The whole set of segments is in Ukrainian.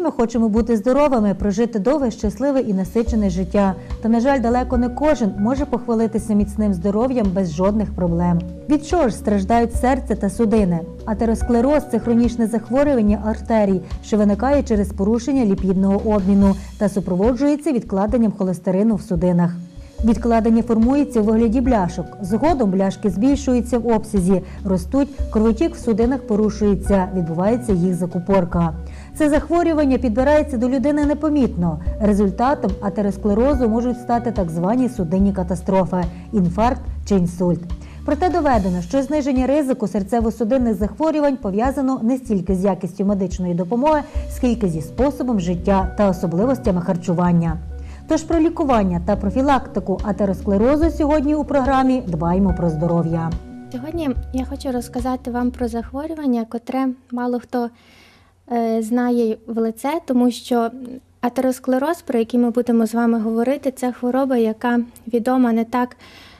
Ми хочемо бути здоровими, прожити довге, щасливе і насичене життя. Та, на жаль, далеко не кожен може похвалитися міцним здоров'ям без жодних проблем. Від чого ж страждають серце та судини? Атеросклероз це хронічне захворювання артерій, що виникає через порушення ліпідного обміну та супроводжується відкладенням холестерину в судинах. Відкладення формується у вигляді бляшок. Згодом бляшки збільшуються в обсязі, ростуть, кровотік в судинах порушується, відбувається їх закупорка. Це захворювання підбирається до людини непомітно. Результатом атеросклерозу можуть стати так звані судинні катастрофи інфаркт чи інсульт. Проте доведено, що зниження ризику серцево-судинних захворювань пов'язано не стільки з якістю медичної допомоги, скільки зі способом життя та особливостями харчування. Тож про лікування та профілактику атеросклерозу сьогодні у програмі Дбаймо про здоров'я. Сьогодні я хочу розказати вам про захворювання, котре мало хто знає в лице, тому що атеросклероз, про який ми будемо з вами говорити, це хвороба, яка відома не так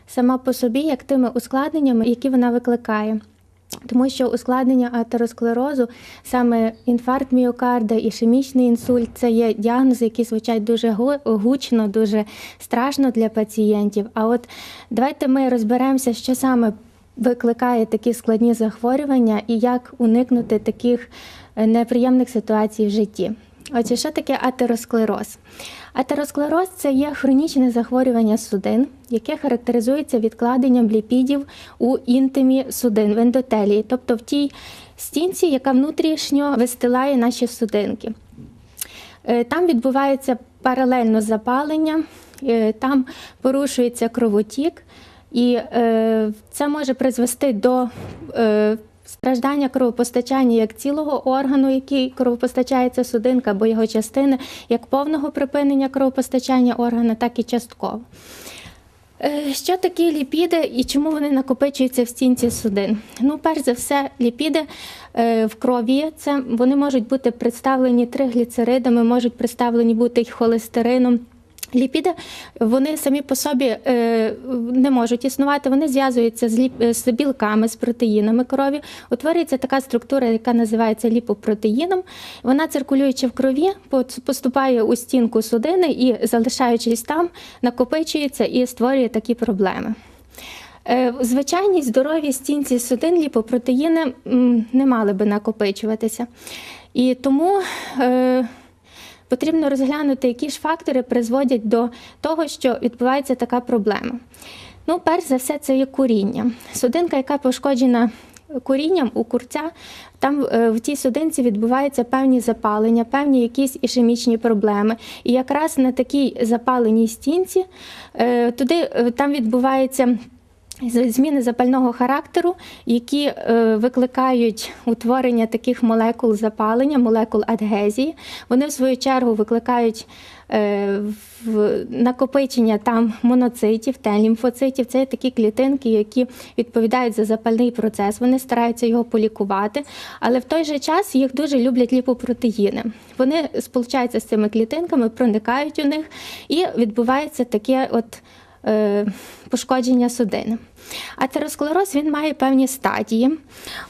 сама по собі, як тими ускладненнями, які вона викликає. Тому що ускладнення атеросклерозу, саме інфаркт міокарда, ішемічний інсульт це є діагнози, які звучать дуже гучно, дуже страшно для пацієнтів. А от давайте ми розберемося, що саме викликає такі складні захворювання і як уникнути таких е, неприємних ситуацій в житті. Отже, що таке атеросклероз? Атеросклероз це є хронічне захворювання судин, яке характеризується відкладенням ліпідів у інтимі судин, в ендотелії, тобто в тій стінці, яка внутрішньо вистилає наші судинки. Е, Там відбувається паралельно запалення, е, там порушується кровотік, і е, це може призвести до е, страждання кровопостачання як цілого органу, який кровопостачається судинка, або його частини, як повного припинення кровопостачання органу, так і частково. Е, Що такі ліпіди і чому вони накопичуються в стінці судин? Ну, перш за все, ліпіди е, в крові це вони можуть бути представлені тригліцеридами, можуть представлені бути й холестерином. Ліпіди вони самі по собі е, не можуть існувати. Вони зв'язуються з, ліп, з білками, з протеїнами крові. Утворюється така структура, яка називається ліпопротеїном. Вона циркулюючи в крові, поступає у стінку судини і, залишаючись там, накопичується і створює такі проблеми. Е, звичайній здоровій стінці судин ліпопротеїни не мали би накопичуватися. І тому е, потрібно розглянути, які ж фактори призводять до того, що відбувається така проблема. Ну, перш за все, це є куріння. Судинка, яка пошкоджена курінням у курця, там е, в тій судинці відбуваються певні запалення, певні якісь ішемічні проблеми. І якраз на такій запаленій стінці е, туди е, там відбувається. Зміни запального характеру, які е, викликають утворення таких молекул запалення, молекул адгезії. Вони, в свою чергу, викликають е, накопичення там моноцитів, Т-лімфоцитів. Це такі клітинки, які відповідають за запальний процес. Вони стараються його полікувати, але в той же час їх дуже люблять ліпопротеїни. Вони сполучаються з цими клітинками, проникають у них, і відбувається таке от пошкодження судини. Атеросклероз він має певні стадії.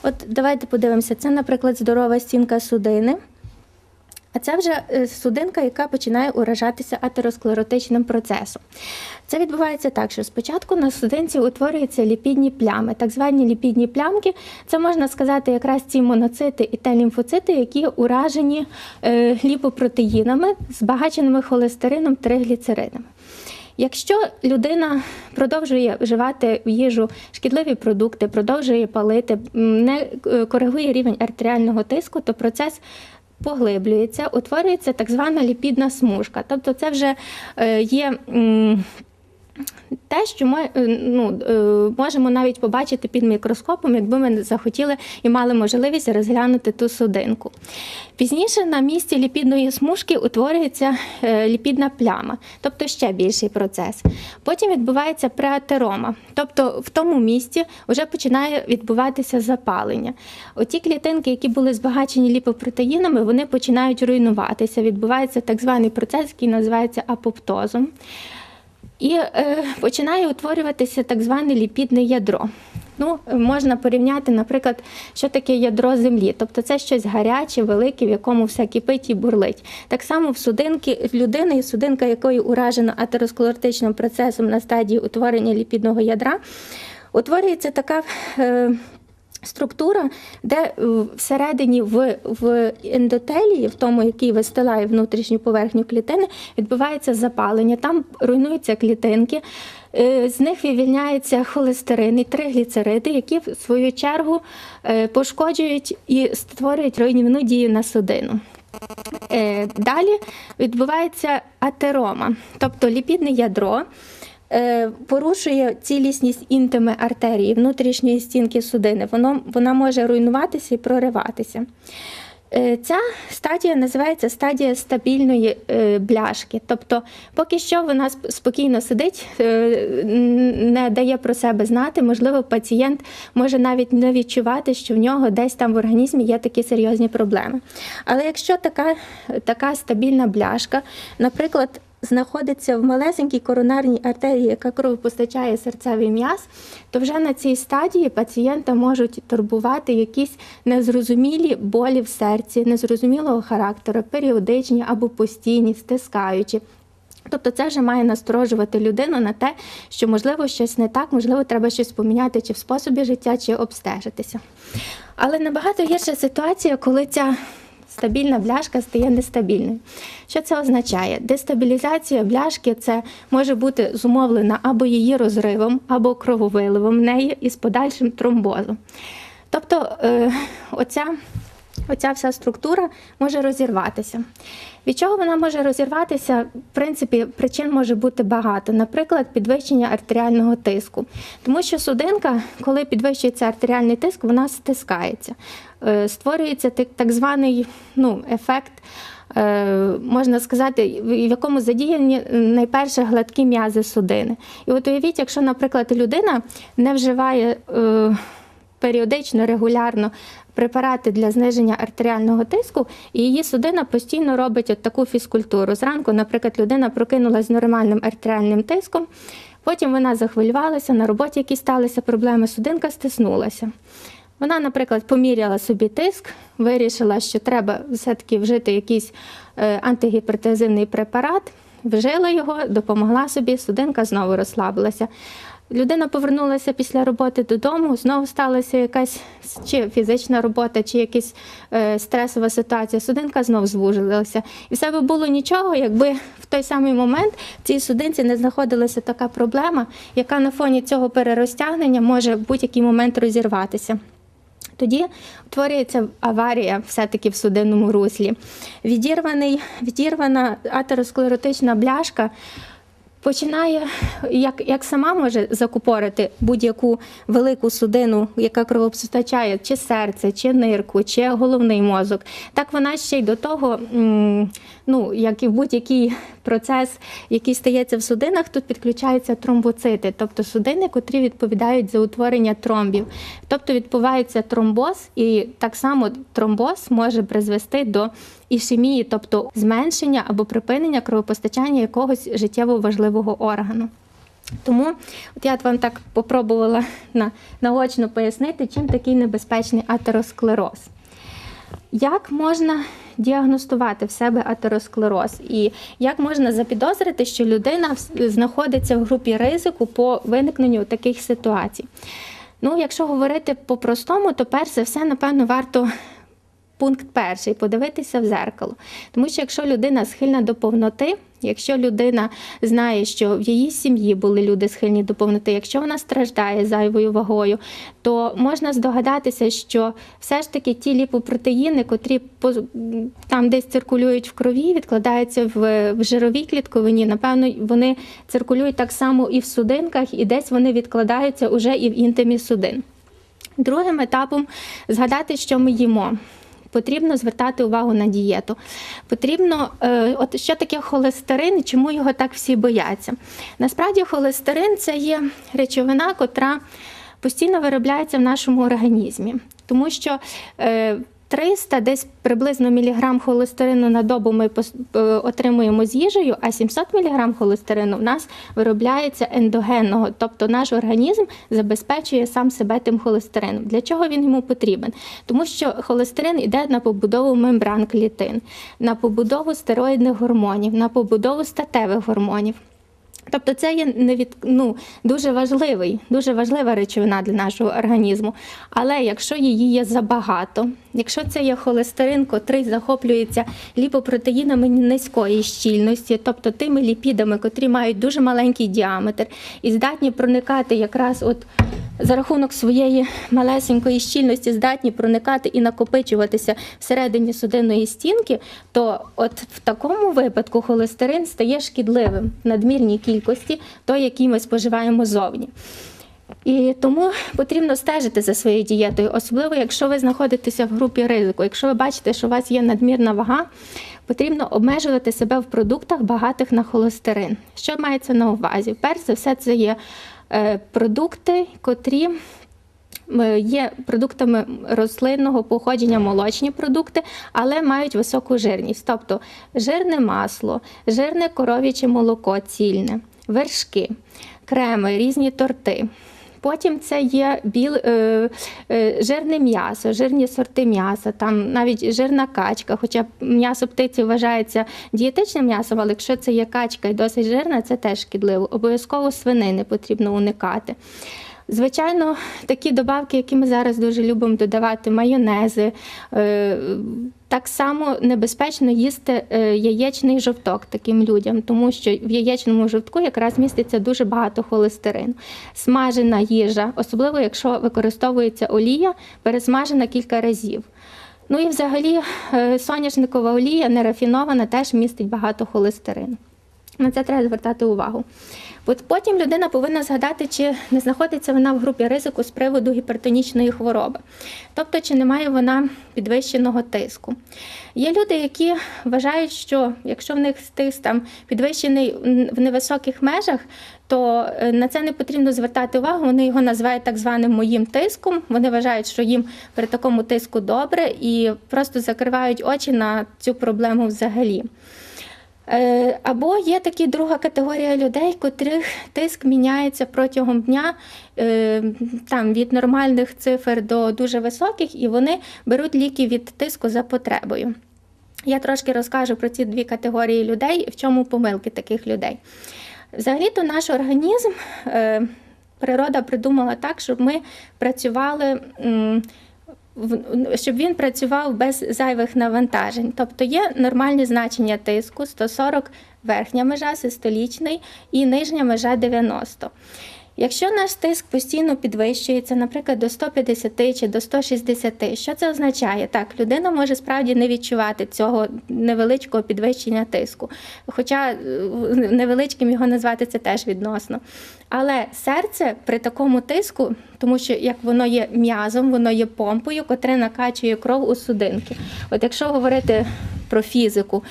От давайте подивимося. Це, наприклад, здорова стінка судини. А це вже е, судинка, яка починає уражатися атеросклеротичним процесом. Це відбувається так, що спочатку на судинці утворюються ліпідні плями. Так звані ліпідні плямки, це можна сказати якраз ці моноцити і Т-лімфоцити, які уражені е, ліпопротеїнами, збагаченими холестерином, тригліцеридами. Якщо людина продовжує вживати в їжу шкідливі продукти, продовжує палити, не е, коригує рівень артеріального тиску, то процес поглиблюється, утворюється так звана ліпідна смужка. Тобто це вже е, є. Те, що ми е, ну, е, можемо навіть побачити під мікроскопом, якби ми захотіли і мали можливість розглянути ту судинку. Пізніше на місці ліпідної смужки утворюється е, ліпідна пляма, тобто ще більший процес. Потім відбувається преатерома, тобто в тому місці вже починає відбуватися запалення. Оті клітинки, які були збагачені ліпопротеїнами, вони починають руйнуватися. Відбувається так званий процес, який називається апоптозом. І е, починає утворюватися так зване ліпідне ядро. Ну, можна порівняти, наприклад, що таке ядро землі. Тобто це щось гаряче, велике, в якому все кипить і бурлить. Так само в судинки в людини, судинка якої уражена атеросклеротичним процесом на стадії утворення ліпідного ядра, утворюється така. Е, Структура, де е, всередині в, в ендотелії, в тому, який вистилає внутрішню поверхню клітини, відбувається запалення. Там руйнуються клітинки, е, з них вивільняється холестерин і тригліцериди, які в свою чергу е, пошкоджують і створюють руйнівну дію на судину. Далі відбувається атерома, тобто ліпідне ядро порушує цілісність інтими артерії, внутрішньої стінки судини. Воно, вона може руйнуватися і прориватися. Е, Ця стадія називається стадія стабільної е, бляшки. Тобто, поки що вона спокійно сидить, е, не дає про себе знати. Можливо, пацієнт може навіть не відчувати, що в нього десь там в організмі є такі серйозні проблеми. Але якщо така, така стабільна бляшка, наприклад, знаходиться в малесенькій коронарній артерії, яка кровопостачає серцевий м'яз, то вже на цій стадії пацієнта можуть турбувати якісь незрозумілі болі в серці, незрозумілого характеру, періодичні або постійні, стискаючі. Тобто це вже має насторожувати людину на те, що можливо щось не так, можливо, треба щось поміняти чи в способі життя, чи обстежитися. Але набагато гірша ситуація, коли ця стабільна бляшка стає нестабільною. Що це означає? Дестабілізація бляшки це може бути зумовлена або її розривом, або крововиливом в неї із подальшим тромбозом. Тобто е, оця, оця вся структура може розірватися. Від чого вона може розірватися? В принципі, причин може бути багато. Наприклад, підвищення артеріального тиску. Тому що судинка, коли підвищується артеріальний тиск, вона стискається. Е, Створюється так, званий ну, ефект. е, Можна сказати, в якому задіяні найперше гладкі м'язи судини. І от уявіть, якщо, наприклад, людина не вживає е, періодично, регулярно препарати для зниження артеріального тиску, і її судина постійно робить от таку фізкультуру. Зранку, наприклад, людина прокинулася з нормальним артеріальним тиском, потім вона захвилювалася, на роботі якісь сталися проблеми, судинка стиснулася. Вона, наприклад, поміряла собі тиск, вирішила, що треба все-таки вжити якийсь е, антигіпертензивний препарат, вжила його, допомогла собі, судинка знову розслабилася. Людина повернулася після роботи додому, знову сталася якась чи фізична робота, чи якась е, стресова ситуація. Судинка знов звужилася. І все би було нічого, якби в той самий момент в цій судинці не знаходилася така проблема, яка на фоні цього перерозтягнення може в будь-який момент розірватися. Тоді утворюється аварія все-таки в судинному руслі. Відірваний, відірвана атеросклеротична бляшка починає, як, як сама може закупорити будь-яку велику судину, яка кровопостачає чи серце, чи нирку, чи головний мозок, так вона ще й до того, ну, як і в будь-який процес, який стається в судинах, тут підключаються тромбоцити, тобто судини, котрі відповідають за утворення тромбів. Тобто відбувається тромбоз, і так само тромбоз може призвести до ішемії, тобто зменшення або припинення кровопостачання якогось життєво важливого органу. Тому от я вам так попробувала на, наочно пояснити, чим такий небезпечний атеросклероз. Як можна діагностувати в себе атеросклероз, і як можна запідозрити, що людина знаходиться в групі ризику по виникненню таких ситуацій? Ну, якщо говорити по-простому, то перш за все, напевно, варто пункт перший подивитися в зеркало. Тому що якщо людина схильна до повноти, якщо людина знає, що в її сім'ї були люди схильні до повноти, якщо вона страждає зайвою вагою, то можна здогадатися, що все ж таки ті ліпопротеїни, котрі там десь циркулюють в крові, відкладаються в, в жировій клітковині, напевно, вони циркулюють так само і в судинках, і десь вони відкладаються уже і в інтимі судин. Другим етапом згадати, що ми їмо. Потрібно звертати увагу на дієту. Потрібно, е, от що таке холестерин і чому його так всі бояться. Насправді, холестерин це є речовина, котра постійно виробляється в нашому організмі, тому що е, 300, десь приблизно міліграм холестерину на добу ми е, отримуємо з їжею, а 700 міліграм холестерину в нас виробляється ендогенного, тобто наш організм забезпечує сам себе тим холестерином. Для чого він йому потрібен? Тому що холестерин йде на побудову мембран клітин, на побудову стероїдних гормонів, на побудову статевих гормонів. Тобто це є невід... ну, дуже важливий, дуже важлива речовина для нашого організму. Але якщо її є забагато, якщо це є холестерин, котрий захоплюється ліпопротеїнами низької щільності, тобто тими ліпідами, котрі мають дуже маленький діаметр і здатні проникати якраз от за рахунок своєї малесенької щільності здатні проникати і накопичуватися всередині судинної стінки, то от в такому випадку холестерин стає шкідливим в надмірній кількості, той, який ми споживаємо зовні. І тому потрібно стежити за своєю дієтою, особливо якщо ви знаходитеся в групі ризику. Якщо ви бачите, що у вас є надмірна вага, потрібно обмежувати себе в продуктах, багатих на холестерин. Що мається на увазі? Перш за все, це є продукти, котрі е, є продуктами рослинного походження, молочні продукти, але мають високу жирність, тобто жирне масло, жирне коров'яче молоко цільне, вершки, креми, різні торти. Потім це є біл, е, е, жирне м'ясо, жирні сорти м'яса, там навіть жирна качка. Хоча м'ясо птиці вважається дієтичним м'ясом, але якщо це є качка і досить жирна, це теж шкідливо. Обов'язково свинини потрібно уникати. Звичайно, такі добавки, які ми зараз дуже любимо додавати, майонези. Так само небезпечно їсти е, яєчний жовток таким людям, тому що в яєчному жовтку якраз міститься дуже багато холестерину. Смажена їжа, особливо якщо використовується олія, пересмажена кілька разів. Ну і взагалі е, соняшникова олія нерафінована теж містить багато холестерину. На це треба звертати увагу. От потім людина повинна згадати, чи не знаходиться вона в групі ризику з приводу гіпертонічної хвороби, тобто чи немає вона підвищеного тиску. Є люди, які вважають, що якщо в них тиск там підвищений в невисоких межах, то е, на це не потрібно звертати увагу. Вони його називають так званим моїм тиском. Вони вважають, що їм при такому тиску добре, і просто закривають очі на цю проблему взагалі. Е, Або є такі друга категорія людей, котрих тиск міняється протягом дня е, там, від нормальних цифр до дуже високих, і вони беруть ліки від тиску за потребою. Я трошки розкажу про ці дві категорії людей, в чому помилки таких людей. Взагалі-то наш організм, е, природа придумала так, щоб ми працювали. Щоб він працював без зайвих навантажень. Тобто є нормальні значення тиску 140 верхня межа, систолічний і нижня межа 90. Якщо наш тиск постійно підвищується, наприклад, до 150 чи до 160, що це означає? Так, людина може справді не відчувати цього невеличкого підвищення тиску. Хоча е, невеличким його назвати це теж відносно. Але серце при такому тиску, тому що як воно є м'язом, воно є помпою, котре накачує кров у судинки. От якщо говорити про фізику,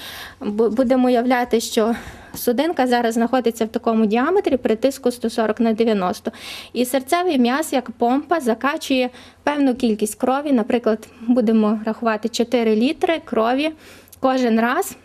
будемо уявляти, що судинка зараз знаходиться в такому діаметрі при тиску 140 на 90. І серцевий м'яз, як помпа, закачує певну кількість крові. Наприклад, будемо рахувати 4 літри крові кожен раз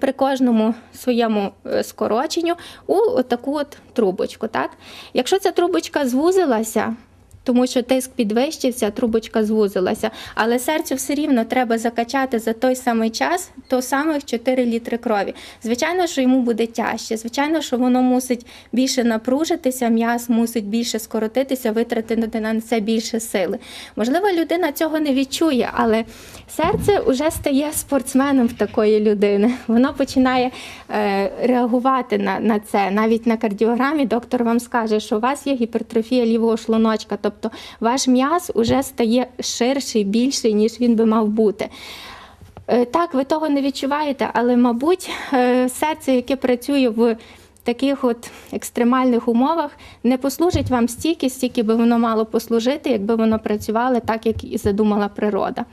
при кожному своєму е, скороченню у таку от трубочку. Так? Якщо ця трубочка звузилася, тому що тиск підвищився, трубочка звузилася, але серцю все рівно треба закачати за той самий час то самих 4 літри крові. Звичайно, що йому буде тяжче. Звичайно, що воно мусить більше напружитися, м'яз мусить більше скоротитися, витратити на це більше сили. Можливо, людина цього не відчує, але серце вже стає спортсменом в такої людини. Воно починає е, реагувати на, на це. Навіть на кардіограмі доктор вам скаже, що у вас є гіпертрофія лівого шлуночка, тобто ваш м'яз уже стає ширший, більший, ніж він би мав бути. Е, Так, ви того не відчуваєте, але, мабуть, е, серце, яке працює в таких от екстремальних умовах, не послужить вам стільки, стільки би воно мало послужити, якби воно працювало так, як і задумала природа.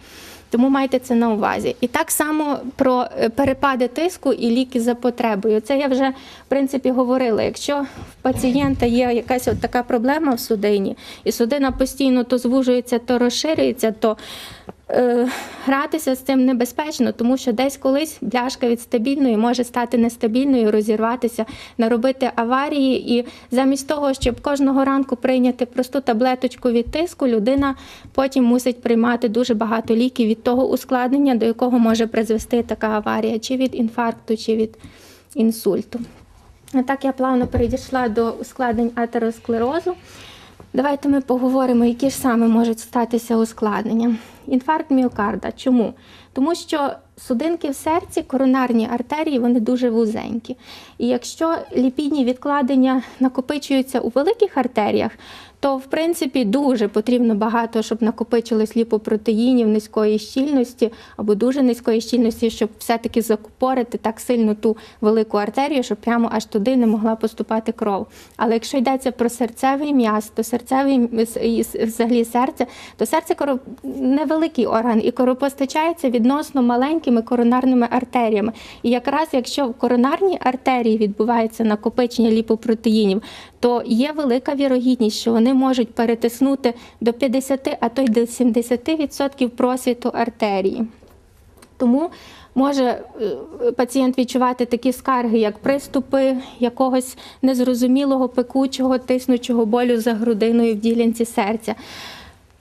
Тому майте це на увазі. І так само про е, перепади тиску і ліки за потребою. Це я вже в принципі говорила. Якщо в пацієнта є якась от така проблема в судині, і судина постійно то звужується, то розширюється, то гратися з цим небезпечно, тому що десь колись бляшка від стабільної може стати нестабільною, розірватися, наробити аварії. І замість того, щоб кожного ранку прийняти просту таблеточку від тиску, людина потім мусить приймати дуже багато ліків від того ускладнення, до якого може призвести така аварія, чи від інфаркту, чи від інсульту. А так я плавно перейшла до ускладнень атеросклерозу. Давайте ми поговоримо, які ж саме можуть статися ускладнення. Інфаркт міокарда. Чому? Тому що судинки в серці, коронарні артерії, вони дуже вузенькі. І якщо ліпідні відкладення накопичуються у великих артеріях, то в принципі дуже потрібно багато, щоб накопичилось ліпопротеїнів низької щільності або дуже низької щільності, щоб все-таки закупорити так сильно ту велику артерію, щоб прямо аж туди не могла поступати кров. Але якщо йдеться про серцевий м'яз, то серцевий взагалі серце, то серце невеликий орган і коропостачається відносно маленькими коронарними артеріями. І якраз якщо в коронарній артерії відбувається накопичення ліпопротеїнів, то є велика вірогідність, що вони можуть перетиснути до 50, а то й до 70% просвіту артерії. Тому може е, пацієнт відчувати такі скарги, як приступи якогось незрозумілого пекучого, тиснучого болю за грудиною в ділянці серця.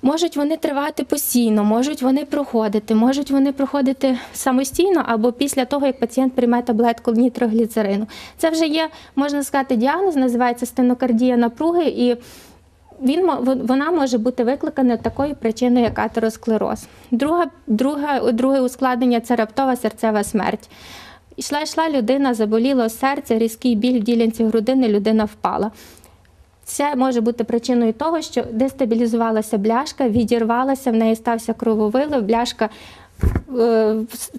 Можуть вони тривати постійно, можуть вони проходити, можуть вони проходити самостійно або після того, як пацієнт прийме таблетку нітрогліцерину. Це вже є, можна сказати, діагноз, називається стенокардія напруги, і він вона може бути викликана такою причиною, як атеросклероз. Друга, друга, друге ускладнення це раптова серцева смерть. Йшла, йшла людина, заболіло серце, різкий біль в ділянці грудини, людина впала. Це може бути причиною того, що дестабілізувалася бляшка, відірвалася, в неї стався крововилив, бляшка е,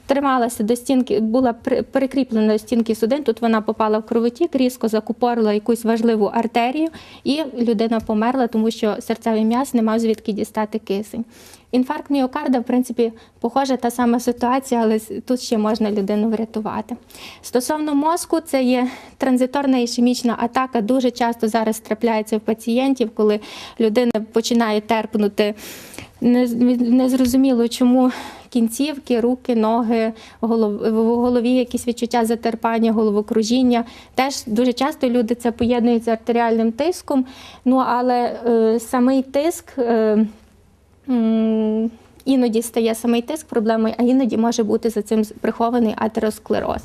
трималася до стінки, була при- прикріплена до стінки судин. Тут вона попала в кровотік, різко закупорила якусь важливу артерію, і людина померла, тому що серцевий м'яз не мав звідки дістати кисень. Інфаркт міокарда, в принципі, похожа та сама ситуація, але тут ще можна людину врятувати. Стосовно мозку, це є транзиторна ішемічна атака. Дуже часто зараз трапляється в пацієнтів, коли людина починає терпнути незрозуміло, чому кінцівки, руки, ноги, голов, в голові якісь відчуття затерпання, головокружіння. Теж дуже часто люди це поєднують з артеріальним тиском. Ну але е, самий тиск. Е, Іноді стає самий тиск проблемою, а іноді може бути за цим прихований атеросклероз.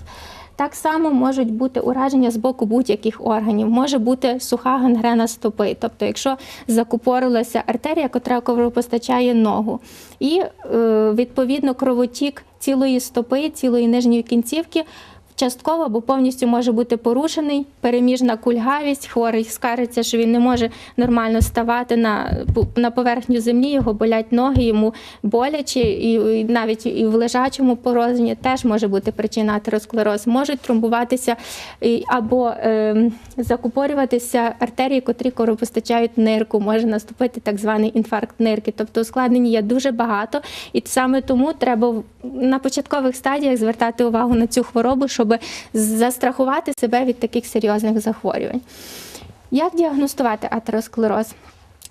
Так само можуть бути ураження з боку будь-яких органів. Може бути суха гангрена стопи, тобто, якщо закупорилася артерія, котра кровопостачає ногу, і е, відповідно кровотік цілої стопи, цілої нижньої кінцівки. Частково або повністю може бути порушений, переміжна кульгавість, хворий скаржиться, що він не може нормально ставати на, на поверхню землі, його болять ноги, йому боляче, і, і навіть і в лежачому порозні теж може бути причина атеросклероз. Можуть тромбуватися або е, закупорюватися артерії, котрі коропостачають нирку, може наступити так званий інфаркт нирки. Тобто ускладнень є дуже багато, і саме тому треба на початкових стадіях звертати увагу на цю хворобу, щоб застрахувати себе від таких серйозних захворювань. Як діагностувати атеросклероз?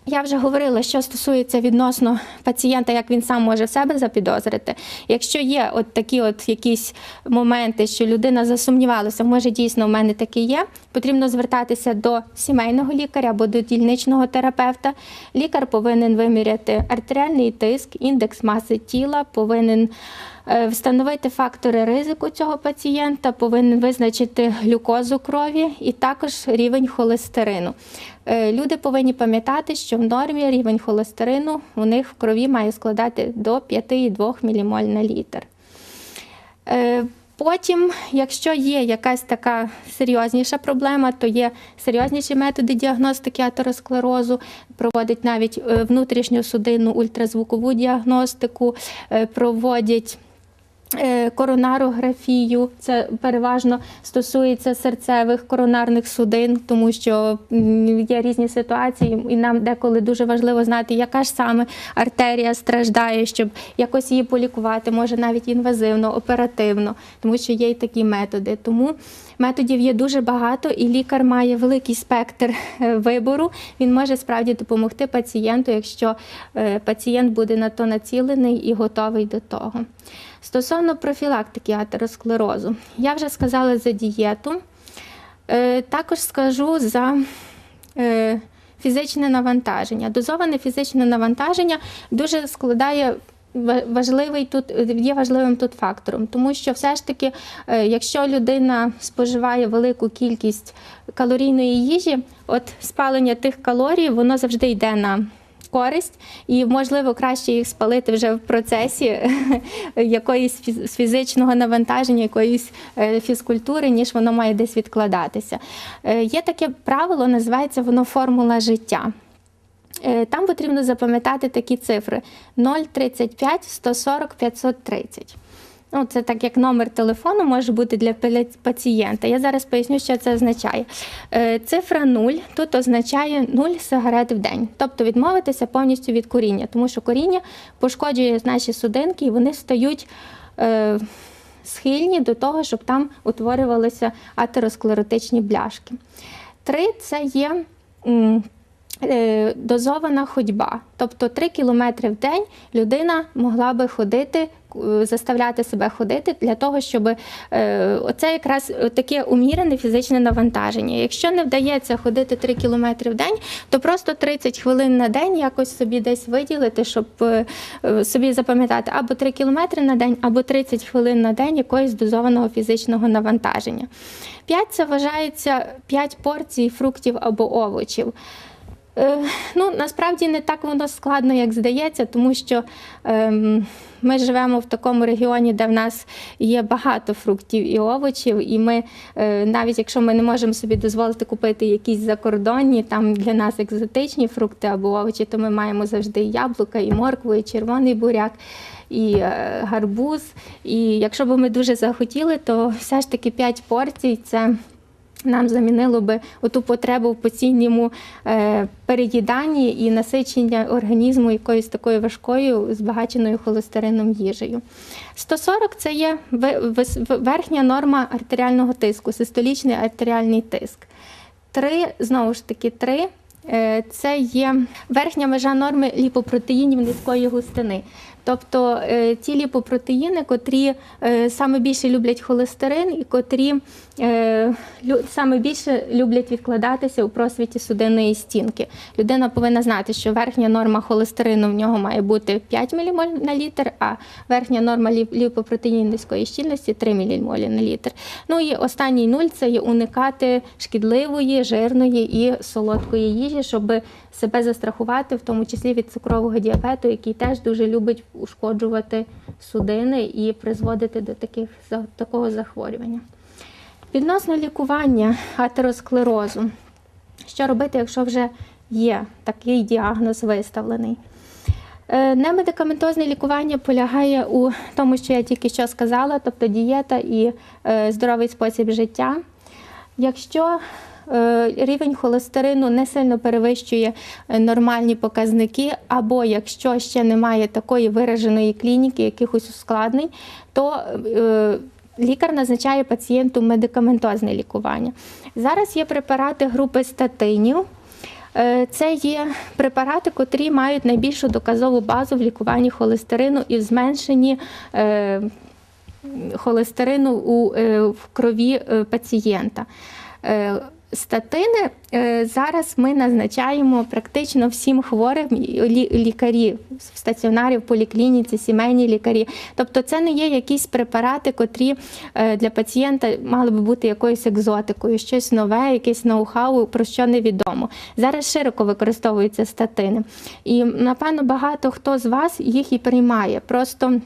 Я вже говорила, що стосується відносно пацієнта, як він сам може в себе запідозрити. Якщо є от такі от якісь моменти, що людина засумнівалася, може дійсно в мене таке є, потрібно звертатися до сімейного лікаря або до дільничного терапевта. Лікар повинен виміряти артеріальний тиск, індекс маси тіла, повинен встановити фактори ризику цього пацієнта, повинен визначити глюкозу крові і також рівень холестерину. Е, Люди повинні пам'ятати, що в нормі рівень холестерину у них в крові має складати до 5,2 мілімоль на літр. Е, Потім, якщо є якась така серйозніша проблема, то є серйозніші методи діагностики атеросклерозу, проводять навіть е, внутрішню судинну ультразвукову діагностику, е, проводять е, коронарографію. Це переважно стосується серцевих коронарних судин, тому що є різні ситуації, і нам деколи дуже важливо знати, яка ж саме артерія страждає, щоб якось її полікувати, може навіть інвазивно, оперативно, тому що є й такі методи. Тому Методів є дуже багато, і лікар має великий спектр е, вибору. Він може справді допомогти пацієнту, якщо е, пацієнт буде на то націлений і готовий до того. Стосовно профілактики атеросклерозу, я вже сказала за дієту. Е, Також скажу за е, фізичне навантаження. Дозоване фізичне навантаження дуже складає. Важливий тут є важливим тут фактором, тому що все ж таки, е, якщо людина споживає велику кількість калорійної їжі, от спалення тих калорій, воно завжди йде на користь, і можливо краще їх спалити вже в процесі якоїсь фізичного навантаження, якоїсь е, фізкультури, ніж воно має десь відкладатися. Е, Є таке правило, називається воно формула життя. Е, Там потрібно запам'ятати такі цифри: 0,35, 140, 530. Ну, це так як номер телефону може бути для пацієнта. Я зараз поясню, що це означає. Е, Цифра 0 тут означає 0 сигарет в день, тобто відмовитися повністю від коріння, тому що коріння пошкоджує наші судинки і вони стають. Е, Схильні до того, щоб там утворювалися атеросклеротичні бляшки. Три це є дозована ходьба. Тобто 3 кілометри в день людина могла би ходити, е, заставляти себе ходити для того, щоб е, оце якраз таке умірене фізичне навантаження. Якщо не вдається ходити 3 кілометри в день, то просто 30 хвилин на день якось собі десь виділити, щоб е, е, собі запам'ятати або 3 кілометри на день, або 30 хвилин на день якогось дозованого фізичного навантаження. 5 це вважається 5 порцій фруктів або овочів. Е, Ну, насправді не так воно складно, як здається, тому що ем, ми живемо в такому регіоні, де в нас є багато фруктів і овочів, і ми, е, навіть якщо ми не можемо собі дозволити купити якісь закордонні, там для нас екзотичні фрукти або овочі, то ми маємо завжди і яблука, і моркву, і червоний буряк. І е, гарбуз. І якщо б ми дуже захотіли, то все ж таки 5 порцій це нам замінило би оту потребу в постійному е, переїданні і насичення організму якоюсь такою важкою, збагаченою холестерином їжею. 140 це є верхня норма артеріального тиску, систолічний артеріальний тиск. Три, знову ж таки, три. е, Це є верхня межа норми ліпопротеїнів низької густини. Тобто е, ті ліпопротеїни, котрі е, саме більше люблять холестерин і котрі е, саме більше люблять відкладатися у просвіті судинної стінки. Людина повинна знати, що верхня норма холестерину в нього має бути 5 мілімоль на літр, а верхня норма ліп- ліпопротеїнів низької щільності 3 мілімолі на літр. Ну і останній нуль це є уникати шкідливої, жирної і солодкої їжі, щоб себе застрахувати, в тому числі від цукрового діабету, який теж дуже любить ушкоджувати судини і призводити до таких такого захворювання. Відносно лікування атеросклерозу, що робити, якщо вже є такий діагноз виставлений? Е, Немедикаментозне лікування полягає у тому, що я тільки що сказала, тобто дієта і е, здоровий спосіб життя. Якщо рівень холестерину не сильно перевищує е, нормальні показники, або якщо ще немає такої вираженої клініки, якихось ускладнень, то е, лікар назначає пацієнту медикаментозне лікування. Зараз є препарати групи статинів. Е, Це є препарати, котрі мають найбільшу доказову базу в лікуванні холестерину і в зменшенні е, холестерину е, в крові е, пацієнта. Статини е, зараз ми назначаємо практично всім хворим лі- лікарі в стаціонарі, в поліклініці, сімейні лікарі. Тобто це не є якісь препарати, котрі е, для пацієнта мали би бути якоюсь екзотикою, щось нове, якесь ноу-хау, про що невідомо. Зараз широко використовуються статини. І напевно багато хто з вас їх і приймає. Просто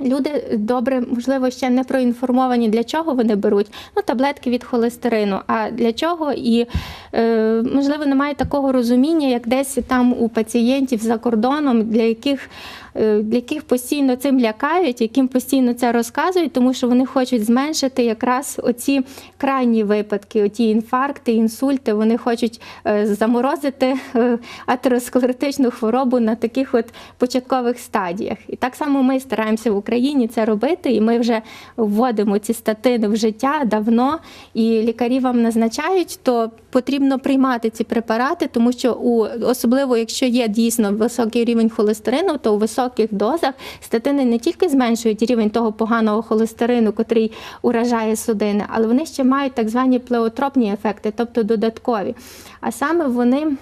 Люди добре, можливо, ще не проінформовані, для чого вони беруть ну, таблетки від холестерину. А для чого? І е, можливо немає такого розуміння, як десь там у пацієнтів за кордоном, для яких е, яких постійно цим лякають, яким постійно це розказують, тому що вони хочуть зменшити якраз оці крайні випадки, оті інфаркти, інсульти. Вони хочуть е, заморозити е, атеросклеротичну хворобу на таких от початкових стадіях. І так само ми стараємося в Україні це робити, і ми вже вводимо ці статини в життя давно, і лікарі вам назначають, то потрібно приймати ці препарати, тому що у особливо, якщо є дійсно високий рівень холестерину, то у високих дозах статини не тільки зменшують рівень того поганого холестерину, котрий уражає судини, але вони ще мають так звані плеотропні ефекти, тобто додаткові. А саме вони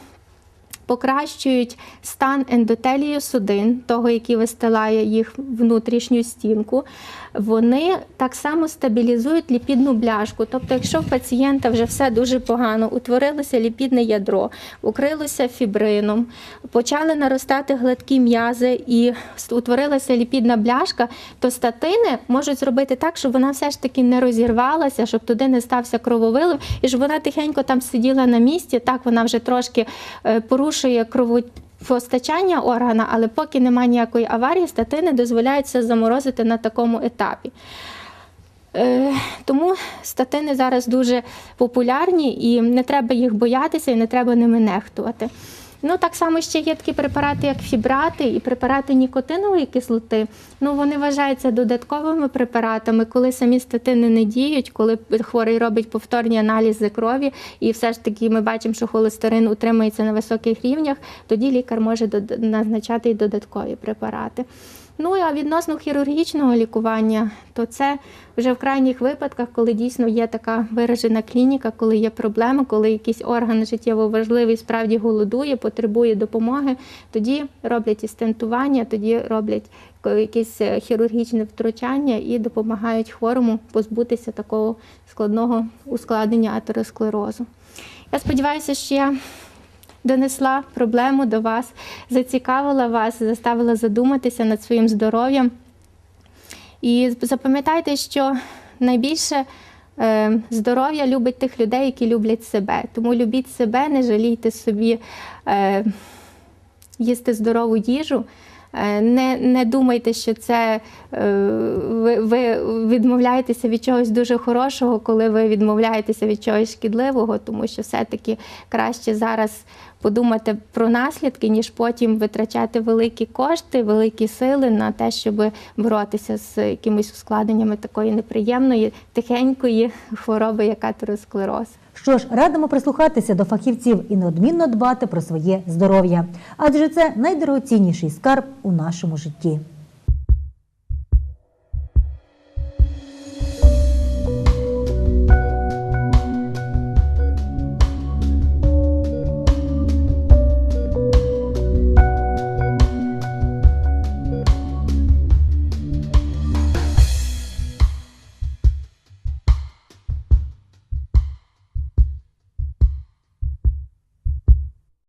покращують стан ендотелію судин, того, який вистилає їх внутрішню стінку. Вони так само стабілізують ліпідну бляшку. Тобто, якщо в пацієнта вже все дуже погано, утворилося ліпідне ядро, укрилося фібрином, почали наростати гладкі м'язи і утворилася ліпідна бляшка, то статини можуть зробити так, щоб вона все ж таки не розірвалася, щоб туди не стався крововилив, і щоб вона тихенько там сиділа на місці. Так вона вже трошки е, порушує крову. Постачання органа, але поки немає ніякої аварії, статини дозволяється заморозити на такому етапі. Е, Тому статини зараз дуже популярні і не треба їх боятися і не треба ними нехтувати. Ну, так само ще є такі препарати, як фібрати і препарати нікотинової кислоти. Ну, вони вважаються додатковими препаратами, коли самі статини не діють, коли хворий робить повторні аналізи крові, і все ж таки ми бачимо, що холестерин утримується на високих рівнях, тоді лікар може назначати і додаткові препарати. Ну а відносно хірургічного лікування, то це вже в крайніх випадках, коли дійсно є така виражена клініка, коли є проблема, коли якийсь орган життєво важливий справді голодує, потребує допомоги, тоді роблять і стентування, тоді роблять якесь е, хірургічне втручання і допомагають хворому позбутися такого складного ускладнення атеросклерозу. Я сподіваюся, що я донесла проблему до вас, зацікавила вас, заставила задуматися над своїм здоров'ям. І запам'ятайте, що найбільше е, здоров'я любить тих людей, які люблять себе. Тому любіть себе, не жалійте собі е, їсти здорову їжу. Е, Не, не думайте, що це е, ви, ви відмовляєтеся від чогось дуже хорошого, коли ви відмовляєтеся від чогось шкідливого, тому що все-таки краще зараз подумати про наслідки, ніж потім витрачати великі кошти, великі сили на те, щоб боротися з якимись ускладненнями такої неприємної, тихенької хвороби, як атеросклероз. Що ж, радимо прислухатися до фахівців і неодмінно дбати про своє здоров'я, адже це найдорогоцінніший скарб у нашому житті.